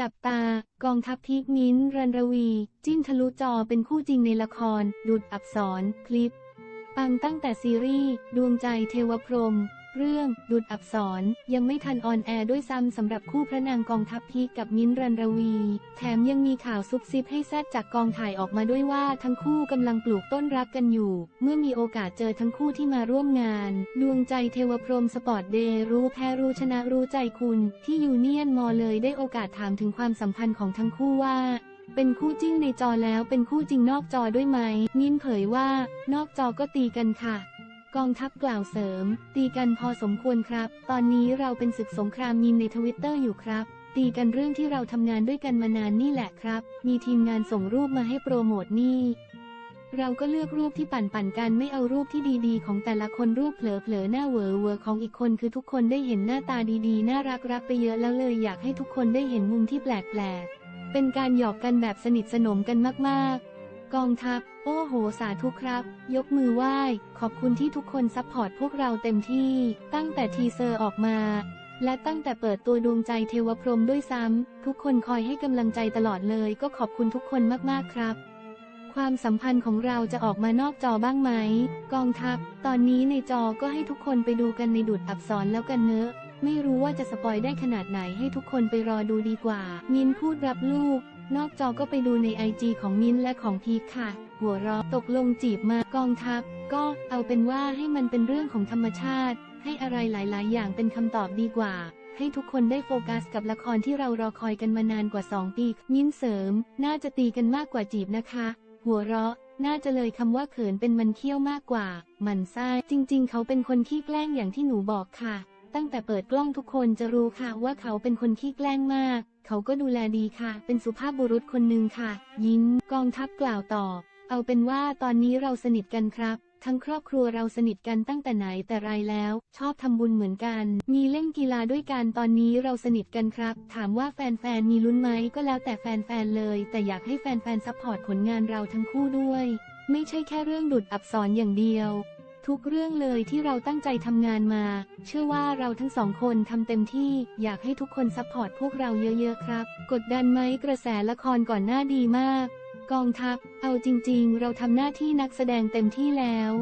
จับตา กองทัพพีกมิ้นรันรวี จิ้นทะลุจอเป็นคู่จริงในละคร ดุดอับสรคลิป ปังตั้งแต่ซีรีส์ ดวงใจเทวพรหม เรื่อง ดุดอับสรยังไม่ทันออนแอร์ด้วยซ้ำสำหรับคู่พระนางกองทัพพีกับมิ้นรันรวี แถมยังมีข่าวซุบซิบให้แซดจากกองถ่ายออกมาด้วยว่าทั้งคู่กำลังปลูกต้นรักกันอยู่ เมื่อมีโอกาสเจอทั้งคู่ที่มาร่วมงาน ดวงใจเทวพรมสปอร์ตเดย์รู้แพ้รู้ชนะรู้ใจคุณ ที่ยูเนียนมอเลยได้โอกาสถามถึงความสัมพันธ์ของทั้งคู่ว่าเป็นคู่จิ้งในจอแล้วเป็นคู่จริงนอกจอด้วยไหม มิ้นเผยว่านอกจอก็ตีกันค่ะ กองทัพกล่าวเสริม ตีกันพอสมควรครับ ตอนนี้เราเป็นศึกสงครามมีมในทวิตเตอร์อยู่ครับ ตีกันเรื่องที่เราทำงานด้วยกันมานานนี่แหละครับ มีทีมงานส่งรูปมาให้โปรโมทนี่เราก็เลือกรูปที่ปั่นปั่นกันไม่เอารูปที่ดีๆ ของแต่ละคนรูปเผลอๆหน้าเวอเวอของอีกคนคือทุกคนได้เห็นหน้าตาดีๆ น่ารักรักไปเยอะแล้วเลยอยากให้ทุกคนได้เห็นมุมที่แปลกๆ เป็นการหยอกกันแบบสนิทสนมกันมากๆ กองทัพ โอ้โห สาธุครับ ยกมือไหว้ ขอบคุณที่ทุกคนซัพพอร์ตพวกเราเต็มที่ ตั้งแต่ทีเซอร์ออกมา และตั้งแต่เปิดตัวดวงใจเทวพรหมด้วยซ้ำ ทุกคนคอยให้กำลังใจตลอดเลย ก็ขอบคุณทุกคนมากๆครับ ความสัมพันธ์ของเราจะออกมานอกจอบ้างไหม กองทัพ ตอนนี้ในจอก็ให้ทุกคนไปดูกันในดุดอับสรแล้วกันเนอะไม่รู้ว่าจะสปอยได้ขนาดไหนให้ทุกคนไปรอดูดีกว่ามินพูดรับลูก นอกจอก็ไปดูในไอจีของมินและของพีคค่ะ หัวเราะตกลงจีบมากองทัพ ก็เอาเป็นว่าให้มันเป็นเรื่องของธรรมชาติ ให้อะไรหลาย ๆ อย่างเป็นคำตอบดีกว่า ให้ทุกคนได้โฟกัสกับละครที่เรารอคอยกันมานานกว่า 2 ปี มิ้นเสริม น่าจะตีกันมากกว่าจีบนะคะ หัวเราะน่าจะเลยคำว่าเขินเป็นมันเขี้ยวมากกว่า มันไส้จริง ๆ เขาเป็นคนขี้แกล้งอย่างที่หนูบอกค่ะ ตั้งแต่เปิดกล้องทุกคนจะรู้ค่ะว่าเขาเป็นคนขี้แกล้งมาก เขาก็ดูแลดีค่ะ เป็นสุภาพบุรุษคนหนึ่งค่ะ ยิ้มกองทัพกล่าวต่อ เอาเป็นว่าตอนนี้เราสนิทกันครับ ทั้งครอบครัวเราสนิทกันตั้งแต่ไหนแต่ไรแล้ว ชอบทำบุญเหมือนกัน มีเล่นกีฬาด้วยกันตอนนี้เราสนิทกันครับ ถามว่าแฟนๆมีลุ้นไหมก็แล้วแต่แฟนๆเลย แต่อยากให้แฟนๆซัพพอร์ตผลงานเราทั้งคู่ด้วย ไม่ใช่แค่เรื่องดุดอับสรอย่างเดียว ทุกเรื่องเลยที่เราตั้งใจทำงานมา เชื่อว่าเราทั้งสองคนทำเต็มที่ อยากให้ทุกคนซัพพอร์ตพวกเราเยอะๆครับ กดดันไหมกระแสละครก่อนหน้าดีมาก กองทัพ เอาจริงๆ เราทำหน้าที่นักแสดงเต็มที่แล้ว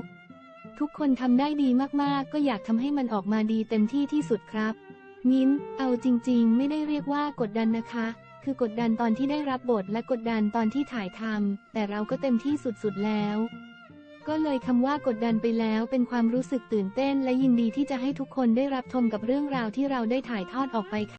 ทุกคนทำได้ดีมากๆ ก็อยากทำให้มันออกมาดีเต็มที่ที่สุดครับ มิ้น เอาจริงๆ ไม่ได้เรียกว่ากดดันนะคะ คือกดดันตอนที่ได้รับบทและกดดันตอนที่ถ่ายทำแต่เราก็เต็มที่สุดๆแล้ว ก็เลยคำว่ากดดันไปแล้วเป็นความรู้สึกตื่นเต้นและยินดีที่จะให้ทุกคนได้รับชมกับเรื่องราวที่เราได้ถ่ายทอดออกไปค่ะ